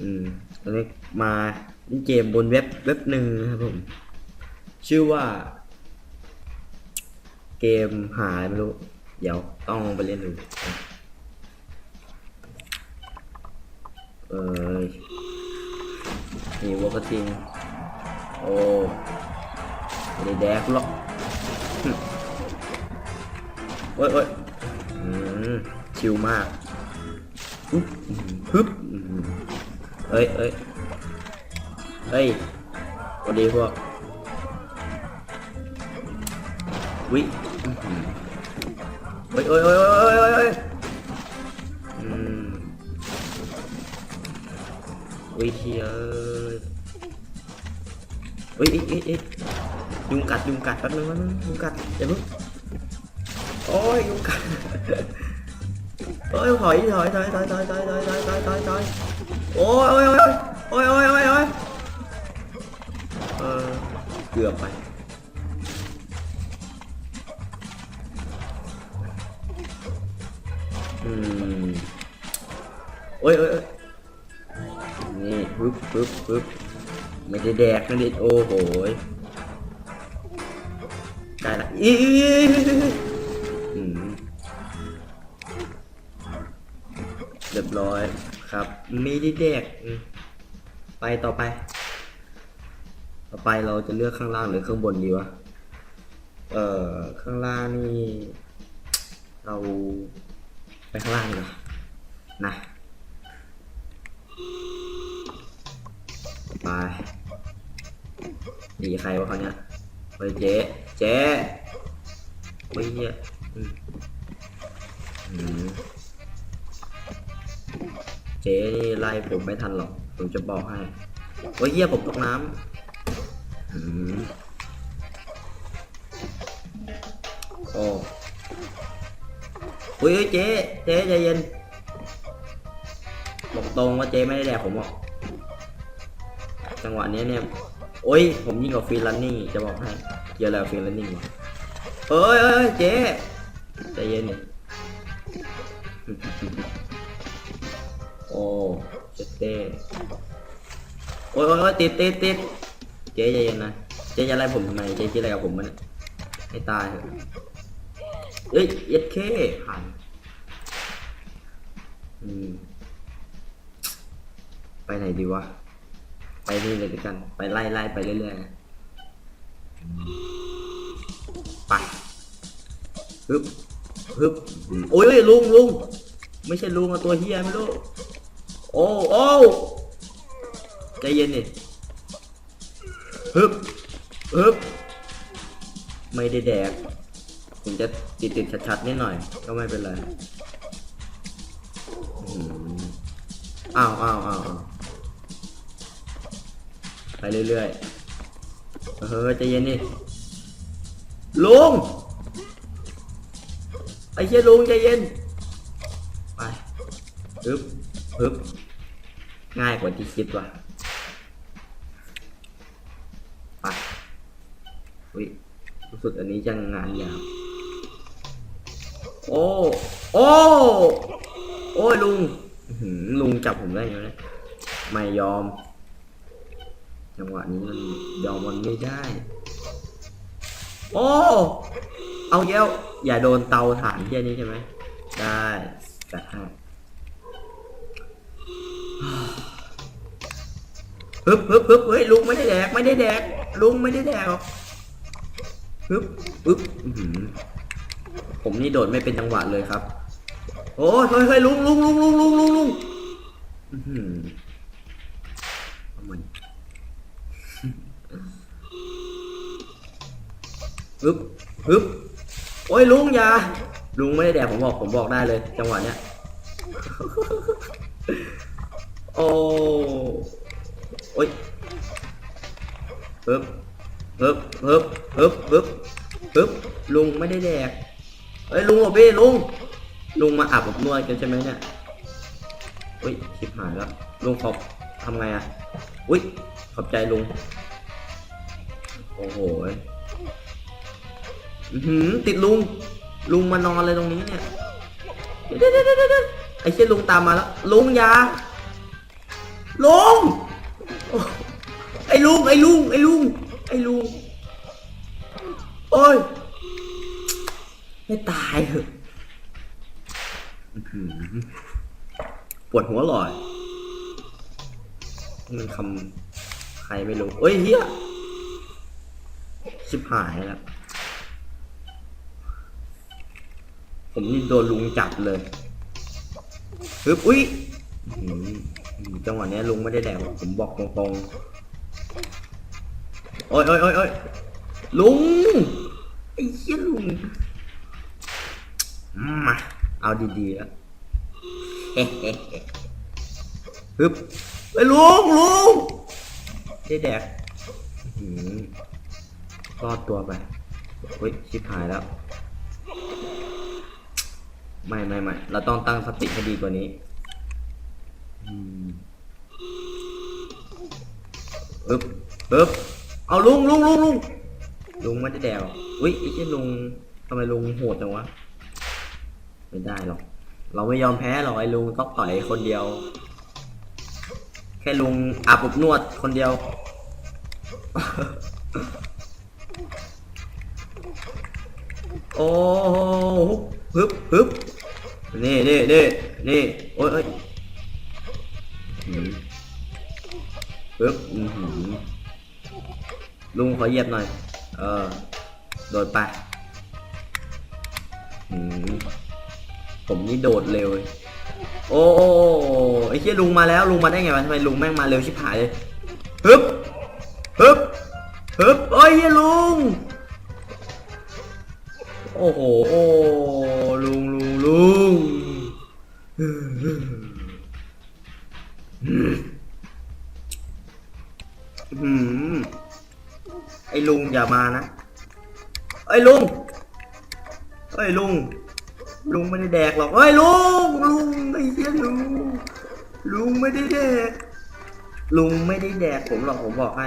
อืมตอนนี้มาเล่นเกมบนเว็บเว็บหนึ่งนะครับผม ชื่อว่า เกมหาไม่รู้ เดี๋ยวต้องไปเล่นดูเออนี่วัวกระทิงโอ้ไม่ได้แดกหรอกหึโอ้ยโอ้ยอืมชิวมากฮึบฮึบ เอ้ยเอ้ยเฮ้ยสวัสดีพวกวิอื้อหือเฮ้ยเฮ้ยเฮ้ยเฮ้ยเฮ้ยเฮ้ยอืมวิเทียเฮ้ยเอ้ยเอ้ยเอ้ยยุงกัดยุงกัดแป๊บนึงแป๊บนึงยุงกัดอย่าเพิ่งโอ้ยยุงกัดโอ้ยถอยถอยถอยถอยถอยถอยถอยถอยถอยถอยถอย โอ้ยโอ้ยโอ้ยโอ้ยโอ้ยโอ้ยเออเกือบไปอืมโอ้ยโอ้ยโอ้ยนี่ปึ๊บปึ๊บปึ๊บไม่ได้แดกนะดิโอ้โหยได้ละอีอืมเรียบร้อย ครับไม่ได้แดกไปต่อไป ต่อไปเราจะเลือกข้างล่างหรือข้างบนดีวะ เอ่อ ข้างล่างนี่ เราไปข้างล่างดีกว่านะไปหนีใครวะเขาเนี่ยเฮ้ยเจ๊ เจ๊เฮ้ยเนี่ยอืม เจ๊นี่ไล่ผมไม่ทันหรอก ผมจะบอกให้เฮ้ยเหี้ยผมตกน้ำอืมโอ้อุ้ยเจ๊เจ๊ใจเย็นบอกตรงว่าเจ๊ไม่ได้แดกผมหรอกจังหวะนี้เนี่ย โอ้ย ผมยิ่งกว่าฟรีลันนิ่งจะบอกให้ เกี่ยวอะไรกับฟรีลันนิ่งเอ้ยเอ้ยเจ๊ใจเย็นเนี่ย โอ้เจ๊เต้โอ้ยโอ้ยติดติดติดเจ๊ใจเย็นนะเจ๊จะไล่ผมทำไมเจ๊คิดอะไรกับผมมันให้ตายเถอะเอ้ยเอ็ดเคผ่านอืมไปไหนดีวะไปนี่เลยดีกัน ไปไล่ไล่ไปเรื่อยๆไปฮึบฮึบโอ้ยลุงลุงไม่ใช่ลุงอะตัวเฮียไม่รู้ โอ้โอ้ใจเย็นดิฮึบฮึบไม่ได้แดกถึงจะติดติดๆชัดๆนิดหน่อย ก็ไม่เป็นไรอ้าวอ้าวอ้าวไปเรื่อยๆเฮ้ยใจเย็นนี่ลุงไอ้เชี่ยลุงใจเย็น ไปฮึบ ฮึบง่ายกว่าที่คิดว่ะไปอุ้ยรู้สึกอันนี้จะงานยาวโอ้ โอ้ โอ้ยลุงลุงจับผมได้ยังไงไม่ยอม จังหวะนี้มันยอมมันไม่ได้ โอ้ เอาแย้วอย่าโดนเตาถ่านที่นี้ใช่ไหม ได้จัดห้ ฮึบฮึบฮึบเฮ้ยลุงไม่ได้แดกไม่ได้แดกลุงไม่ได้แดกหรอกฮึบฮึบผมนี่โดดไม่เป็นจังหวะเลยครับ โอ้ยเฮ้ยเฮ้ยลุงลุงลุงลุงลุงลุงลุงอื้อหือเอามันฮึบฮึบโอ้ยลุงอย่าลุงไม่ได้แดกผมบอกผมบอกได้เลย จังหวะเนี้ยโอ้ อ้ยฮึบฮึบฮึบฮึบฮึบฮึบลุงไม่ได้แดกเฮ้ยลุงอะพี่ลุงลุงมาอาบอบนวดกันใช่ไหมเนี่ยอุ้ยชิบหายแล้วลุงขอบทำไงอะอุ้ยขอบใจลุงโอ้โหหือติดลุงลุงมานอนเลยตรงนี้เนี่ยเดี๋ยวเดี๋ยวเดี๋ยวไอ้เชี่ยลุงตามมาแล้วลุงยาลุง ลุงไอ้ลุงไอ้ลุงไอ้ลุงโอ้ย ไม่ตายเหอะอื้อหือปวดหัวหลอยมันคำใครไม่รู้เอ้ยเฮียชิบหายแล้ว ผมนี่โดนลุงจับเลยฮึบอุ้ยจังหวะเนี้ยลุงไม่ได้แดกหรอกผมบอกตรงๆ โอ้ยโอ้ยโอ้ยโอ้ยลุงไอ้เหี้ยลุงมาเอาดีๆแล้วเฮ้เฮ้เฮ้ฮึบไปลุงลุงได้แดกอื้อหือรอดตัวไปเฮ้ยชิบหายแล้ว ไม่ไม่ไม่เราต้องตั้งสติให้ดีกว่านี้อืมอึบอึบ เอาลุงลุงลุงลุงลุงไม่ได้แดวอุ้ยไอ้เจ้าลุงทำไมลุงโหดจังวะไม่ได้หรอก เราไม่ยอมแพ้หรอกไอ้ลุงต้องต่อยคนเดียว แค่ลุงอาบอบนวดคนเดียว โอ้ฮึบฮึบนี่นี่นี่นี่โอ้ยฮึบอือหือ ลุงขอเหยียบหน่อย เออ โดดไปผมนี่โดดเร็วเลยโอ้โอไอ้เชี่ยลุงมาแล้วลุงมาได้ไงวะทำไมลุงแม่งมาเร็วชิบหายเลยฮึบฮึบฮึบเอ้ยเหี้ยลุง โอ้โหโอ้ลุงลุงลุง ลุงอย่ามานะไอ้ยลุงไอ้ยลุง ลุงไม่ได้แดกหรอกเอ้ยลุงลุงไอ้เหี้ยลุงลุงไม่ได้แดกลุงไม่ได้แดกผมหรอกผมบอกให้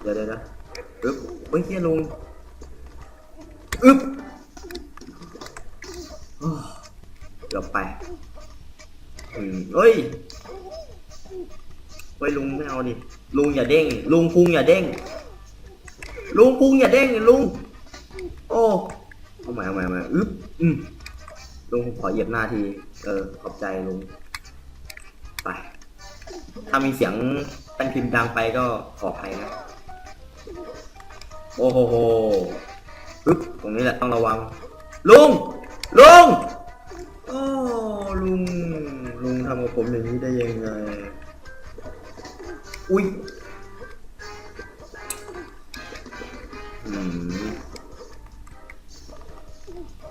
เดี๋ยวเดี๋ยวเดี๋ยวอึ๊บเฮ้ยเหี้ยลุงอึ๊บเกือบไปอืมเฮ้ยเฮ้ยลุงไม่เอาดิ ลุงอย่าเด้ง ลุงพุงอย่าเด้ง ลุงพุงอย่าเด้งลุง โอ้เอาใหม่เอาใหม่เอาใหม่อึ๊บอืมลุงขอเหยียบหน้าที เออ ขอบใจลุง ไป ถ้ามีเสียงแป้นพิมพ์ดังไปก็ขออภัยนะ โอ้โหโหปึ๊บตรงนี้แหละต้องระวัง ลุง ลุง โอ้ ลุง ลุงทำกับผมอย่างนี้ได้ยังไง อุ้ยอืม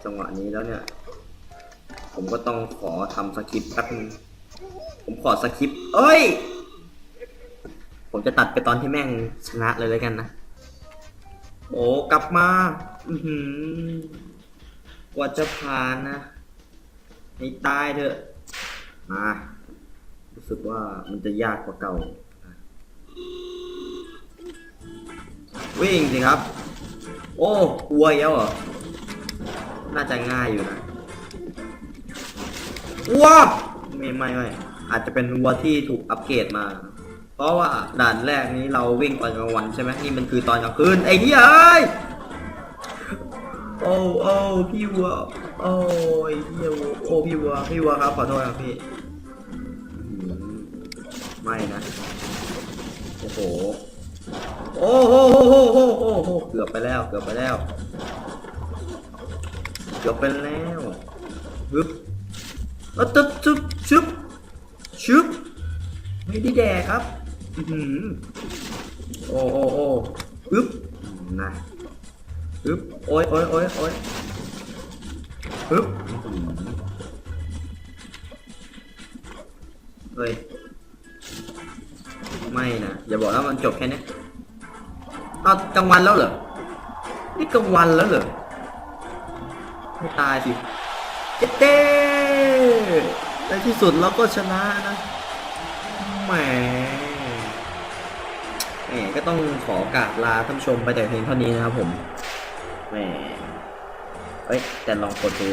จังหวะนี้แล้วเนี่ย ผมก็ต้องขอทำสคริปต์แป๊บนึงผมขอสคริปต์เอ้ย ผมจะตัดไปตอนที่แม่งชนะเลยแล้วกันนะ โอ้ กลับมา อือหือกว่าจะผ่านนะให้ตายเถอะ มา รู้สึกว่ามันจะยากกว่าเก่า วิ่งสิครับ โอ้กลัวเยอะเหรอ น่าจะง่ายอยู่นะวัวไม่ไม่ไม่อาจจะเป็นวัวที่ถูกอัปเกรดมา เพราะว่าด่านแรกนี้เราวิ่งตอนกลางวันใช่ไหมนี่มันคือตอนกลางคืนไอ้เหี้ยเอ้ยโอ้โอ้พี่วัวโอ้ยเหี้ยวัวโอ้พี่วัวพี่วัวครับขอโทษครับพี่ไม่นะโอ้โห โอ้โหโอ้โหโหโหเกือบไปแล้ว เกือบไปแล้ว เกือบไปแล้วฮึบแล้วตึ๊บชึบชึบชึบไม่ได้แดกครับอื้อหือโอ้โอ้โอ้อึ๊บนะอึ๊บโอ้ยโอ้ยโอ้ยโอ้ยอึ๊บเฮ้ย ไม่นะ อย่าบอกว่ามันจบแค่นี้ อ้ากลางวันแล้วเหรอ นี่กลางวันแล้วเหรอ ไม่ตายสิเจ๊เต้ในที่สุดเราก็ชนะนะแหมแหมก็ต้องขอกราบลาท่านชมไปแต่เพียงเท่านี้นะครับผมแหมเอ้ย แต่ลองกดดู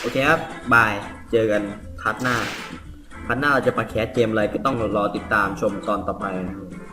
โอเคครับ บาย เจอกันทัดหน้า พันหน้าเราจะมาแคสเกมอะไรก็ต้องรอติดตามชมตอนต่อไปนะครับ